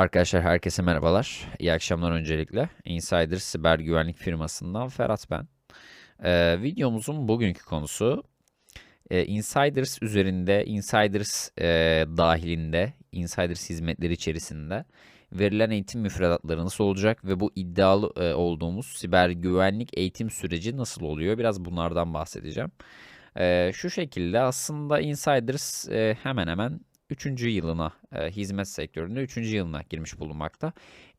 Arkadaşlar herkese merhabalar. İyi akşamlar öncelikle. Insider siber güvenlik firmasından Ferhat ben. Ee, videomuzun bugünkü konusu e, Insiders üzerinde, Insiders e, dahilinde, Insiders hizmetleri içerisinde verilen eğitim müfredatları nasıl olacak ve bu iddialı e, olduğumuz siber güvenlik eğitim süreci nasıl oluyor? Biraz bunlardan bahsedeceğim. E, şu şekilde aslında Insiders e, hemen hemen 3. yılına e, hizmet sektöründe 3. yılına girmiş bulunmakta.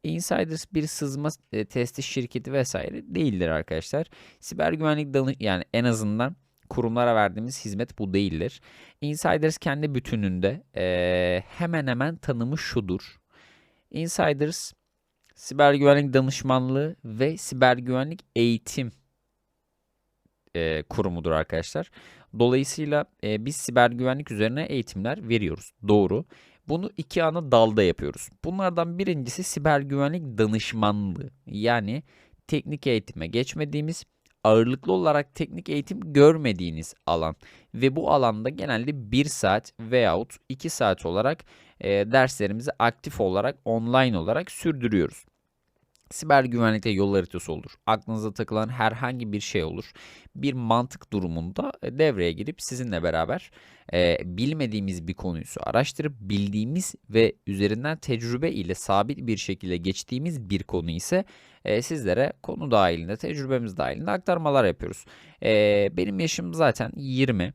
Insiders bir sızma e, testi şirketi vesaire değildir arkadaşlar. Siber güvenlik danış yani en azından kurumlara verdiğimiz hizmet bu değildir. Insiders kendi bütününde e, hemen hemen tanımı şudur. Insiders siber güvenlik danışmanlığı ve siber güvenlik eğitim e, kurumudur arkadaşlar. Dolayısıyla e, biz siber güvenlik üzerine eğitimler veriyoruz. Doğru. Bunu iki ana dalda yapıyoruz. Bunlardan birincisi siber güvenlik danışmanlığı. Yani teknik eğitime geçmediğimiz, ağırlıklı olarak teknik eğitim görmediğiniz alan. Ve bu alanda genelde 1 saat veyahut 2 saat olarak e, derslerimizi aktif olarak online olarak sürdürüyoruz. Siber güvenlikte yol haritası olur. Aklınıza takılan herhangi bir şey olur. Bir mantık durumunda e, devreye girip sizinle beraber e, bilmediğimiz bir konuyu araştırıp bildiğimiz ve üzerinden tecrübe ile sabit bir şekilde geçtiğimiz bir konu ise e, sizlere konu dahilinde, tecrübemiz dahilinde aktarmalar yapıyoruz. E, benim yaşım zaten 20.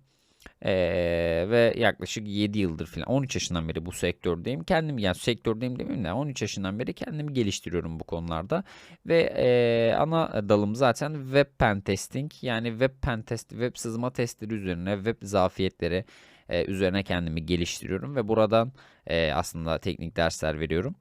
Ee, ve yaklaşık 7 yıldır falan 13 yaşından beri bu sektördeyim. Kendim yani sektördeyim demeyeyim de 13 yaşından beri kendimi geliştiriyorum bu konularda. Ve e, ana dalım zaten web pen testing yani web pen test, web sızma testleri üzerine web zafiyetleri e, üzerine kendimi geliştiriyorum ve buradan e, aslında teknik dersler veriyorum.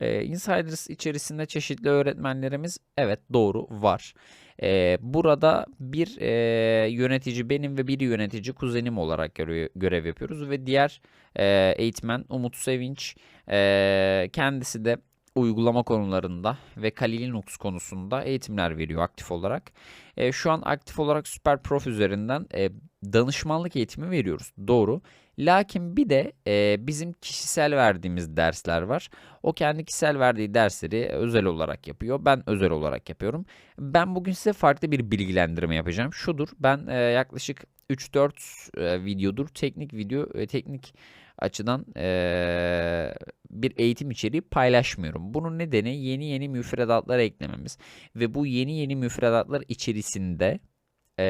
E, Insiders içerisinde çeşitli öğretmenlerimiz evet doğru var. E, burada bir e, yönetici benim ve bir yönetici kuzenim olarak görev, görev yapıyoruz ve diğer e, eğitmen Umut Sevinç e, kendisi de uygulama konularında ve Kali Linux konusunda eğitimler veriyor aktif olarak. E, şu an aktif olarak Super Prof üzerinden e, danışmanlık eğitimi veriyoruz. Doğru. Lakin bir de e, bizim kişisel verdiğimiz dersler var. O kendi kişisel verdiği dersleri özel olarak yapıyor. Ben özel olarak yapıyorum. Ben bugün size farklı bir bilgilendirme yapacağım. Şudur. Ben e, yaklaşık 3-4 e, videodur teknik video, e, teknik açıdan e, bir eğitim içeriği paylaşmıyorum. Bunun nedeni yeni yeni müfredatlar eklememiz ve bu yeni yeni müfredatlar içerisinde e,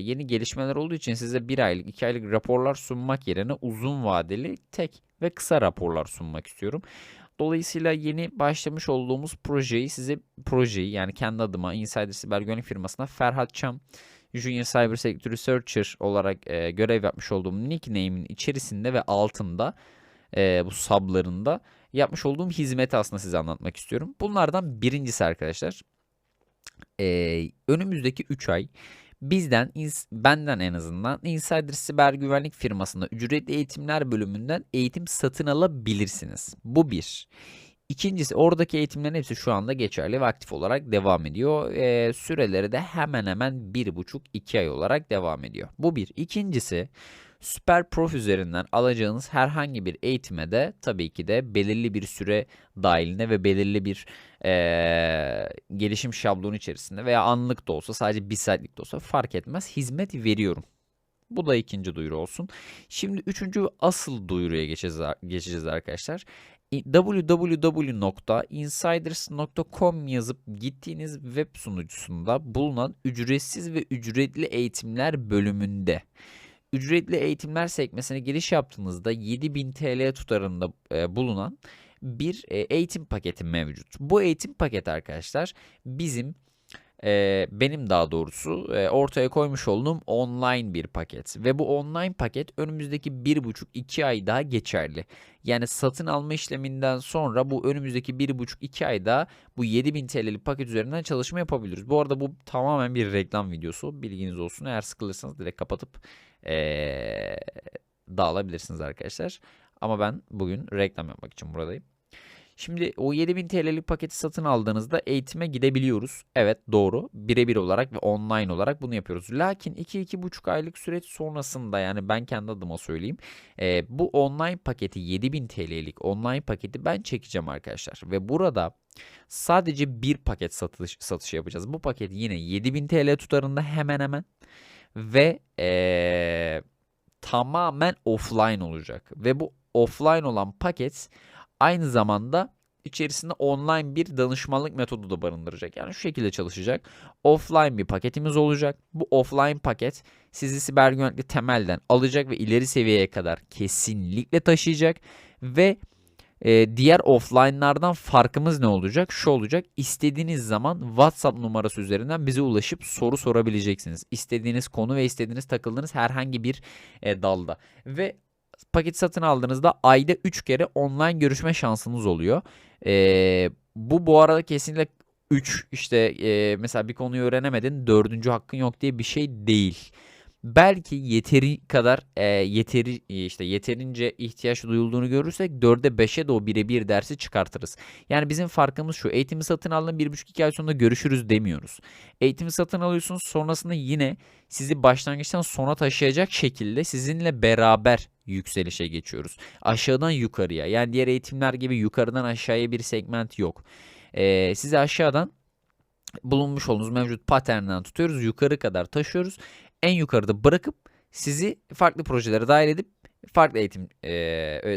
yeni gelişmeler olduğu için size bir aylık, iki aylık raporlar sunmak yerine uzun vadeli tek ve kısa raporlar sunmak istiyorum. Dolayısıyla yeni başlamış olduğumuz projeyi size projeyi yani kendi adıma Insider Siber Güvenlik firmasına Ferhat Çam Junior Cyber Security Researcher olarak e, görev yapmış olduğum nickname'in içerisinde ve altında e, bu sublarında yapmış olduğum hizmeti aslında size anlatmak istiyorum. Bunlardan birincisi arkadaşlar e, önümüzdeki 3 ay bizden, benden en azından Insider Siber Güvenlik firmasında ücretli eğitimler bölümünden eğitim satın alabilirsiniz. Bu bir. İkincisi oradaki eğitimlerin hepsi şu anda geçerli ve aktif olarak devam ediyor. E, süreleri de hemen hemen 1,5-2 ay olarak devam ediyor. Bu bir. İkincisi Süper Prof üzerinden alacağınız herhangi bir eğitime de tabii ki de belirli bir süre dahilinde ve belirli bir e, gelişim şablonu içerisinde veya anlık da olsa sadece bir saatlik de olsa fark etmez hizmet veriyorum. Bu da ikinci duyuru olsun. Şimdi üçüncü asıl duyuruya geçeceğiz, geçeceğiz arkadaşlar www.insiders.com yazıp gittiğiniz web sunucusunda bulunan ücretsiz ve ücretli eğitimler bölümünde ücretli eğitimler sekmesine giriş yaptığınızda 7000 TL tutarında e, bulunan bir e, eğitim paketi mevcut. Bu eğitim paketi arkadaşlar bizim e, benim daha doğrusu e, ortaya koymuş olduğum online bir paket. Ve bu online paket önümüzdeki 1,5-2 ay daha geçerli. Yani satın alma işleminden sonra bu önümüzdeki 1,5-2 ayda bu 7000 TL'lik paket üzerinden çalışma yapabiliriz. Bu arada bu tamamen bir reklam videosu. Bilginiz olsun. Eğer sıkılırsanız direkt kapatıp ee, dağılabilirsiniz arkadaşlar. Ama ben bugün reklam yapmak için buradayım. Şimdi o 7000 TL'lik paketi satın aldığınızda eğitime gidebiliyoruz. Evet doğru. Birebir olarak ve online olarak bunu yapıyoruz. Lakin 2-2,5 aylık süreç sonrasında yani ben kendi adıma söyleyeyim. e, bu online paketi 7000 TL'lik online paketi ben çekeceğim arkadaşlar. Ve burada sadece bir paket satış, satışı yapacağız. Bu paket yine 7000 TL tutarında hemen hemen ve eee, tamamen offline olacak. Ve bu offline olan paket aynı zamanda içerisinde online bir danışmanlık metodu da barındıracak. Yani şu şekilde çalışacak. Offline bir paketimiz olacak. Bu offline paket sizi siber güvenlikle temelden alacak ve ileri seviyeye kadar kesinlikle taşıyacak ve ee, diğer offline'lardan farkımız ne olacak? Şu olacak. İstediğiniz zaman WhatsApp numarası üzerinden bize ulaşıp soru sorabileceksiniz. İstediğiniz konu ve istediğiniz takıldığınız herhangi bir e, dalda. Ve paket satın aldığınızda ayda 3 kere online görüşme şansınız oluyor. Ee, bu bu arada kesinlikle 3 işte e, mesela bir konuyu öğrenemedin dördüncü hakkın yok diye bir şey değil belki yeteri kadar e, yeteri e, işte yeterince ihtiyaç duyulduğunu görürsek 4'e 5'e de o birebir dersi çıkartırız. Yani bizim farkımız şu. Eğitimi satın aldın 1,5-2 ay sonra görüşürüz demiyoruz. Eğitimi satın alıyorsunuz sonrasında yine sizi başlangıçtan sona taşıyacak şekilde sizinle beraber yükselişe geçiyoruz. Aşağıdan yukarıya yani diğer eğitimler gibi yukarıdan aşağıya bir segment yok. Ee, sizi aşağıdan bulunmuş olduğunuz mevcut paternden tutuyoruz. Yukarı kadar taşıyoruz en yukarıda bırakıp sizi farklı projelere dahil edip farklı eğitim e,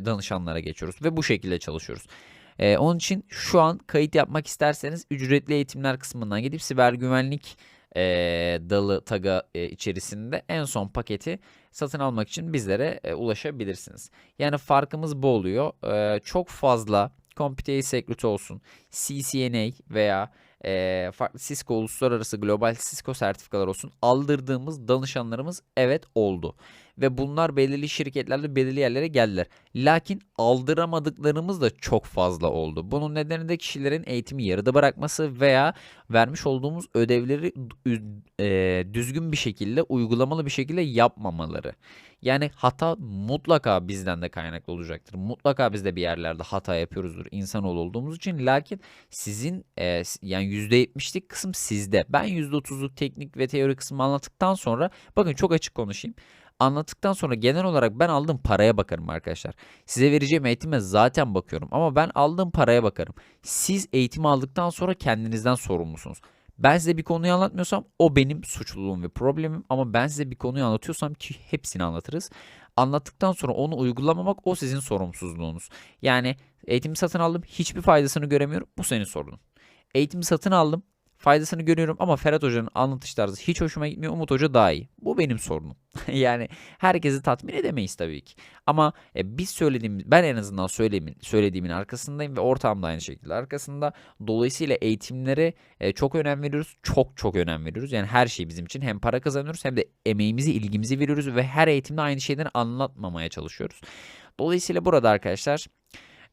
danışanlara geçiyoruz ve bu şekilde çalışıyoruz. E, onun için şu an kayıt yapmak isterseniz ücretli eğitimler kısmından gidip siber güvenlik e, dalı taga e, içerisinde en son paketi satın almak için bizlere e, ulaşabilirsiniz. Yani farkımız bu oluyor. E, çok fazla Computer Security olsun, CCNA veya e, farklı Cisco uluslararası global Cisco sertifikalar olsun aldırdığımız danışanlarımız evet oldu. Ve bunlar belirli şirketlerle belirli yerlere geldiler. Lakin aldıramadıklarımız da çok fazla oldu. Bunun nedeni de kişilerin eğitimi yarıda bırakması veya vermiş olduğumuz ödevleri e, düzgün bir şekilde, uygulamalı bir şekilde yapmamaları. Yani hata mutlaka bizden de kaynaklı olacaktır. Mutlaka biz de bir yerlerde hata yapıyoruzdur insanoğlu olduğumuz için. Lakin sizin e, yani %70'lik kısım sizde. Ben %30'luk teknik ve teori kısmı anlattıktan sonra bakın çok açık konuşayım. Anlattıktan sonra genel olarak ben aldığım paraya bakarım arkadaşlar. Size vereceğim eğitime zaten bakıyorum ama ben aldığım paraya bakarım. Siz eğitimi aldıktan sonra kendinizden sorumlusunuz. Ben size bir konuyu anlatmıyorsam o benim suçluluğum ve problemim ama ben size bir konuyu anlatıyorsam ki hepsini anlatırız. Anlattıktan sonra onu uygulamamak o sizin sorumsuzluğunuz. Yani eğitimi satın aldım hiçbir faydasını göremiyorum bu senin sorunun. Eğitimi satın aldım faydasını görüyorum ama Ferhat Hoca'nın anlatış tarzı hiç hoşuma gitmiyor. Umut Hoca daha iyi. Bu benim sorunum. yani herkesi tatmin edemeyiz tabii ki. Ama e, biz söylediğimiz, ben en azından söylediğimin, söylediğimin arkasındayım ve ortağım da aynı şekilde arkasında. Dolayısıyla eğitimlere e, çok önem veriyoruz. Çok çok önem veriyoruz. Yani her şey bizim için hem para kazanıyoruz hem de emeğimizi, ilgimizi veriyoruz ve her eğitimde aynı şeyleri anlatmamaya çalışıyoruz. Dolayısıyla burada arkadaşlar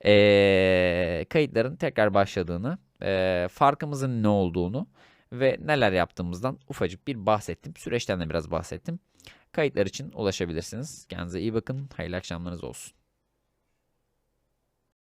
e, kayıtların tekrar başladığını e, farkımızın ne olduğunu ve neler yaptığımızdan ufacık bir bahsettim. Süreçten de biraz bahsettim. Kayıtlar için ulaşabilirsiniz. Kendinize iyi bakın. Hayırlı akşamlarınız olsun.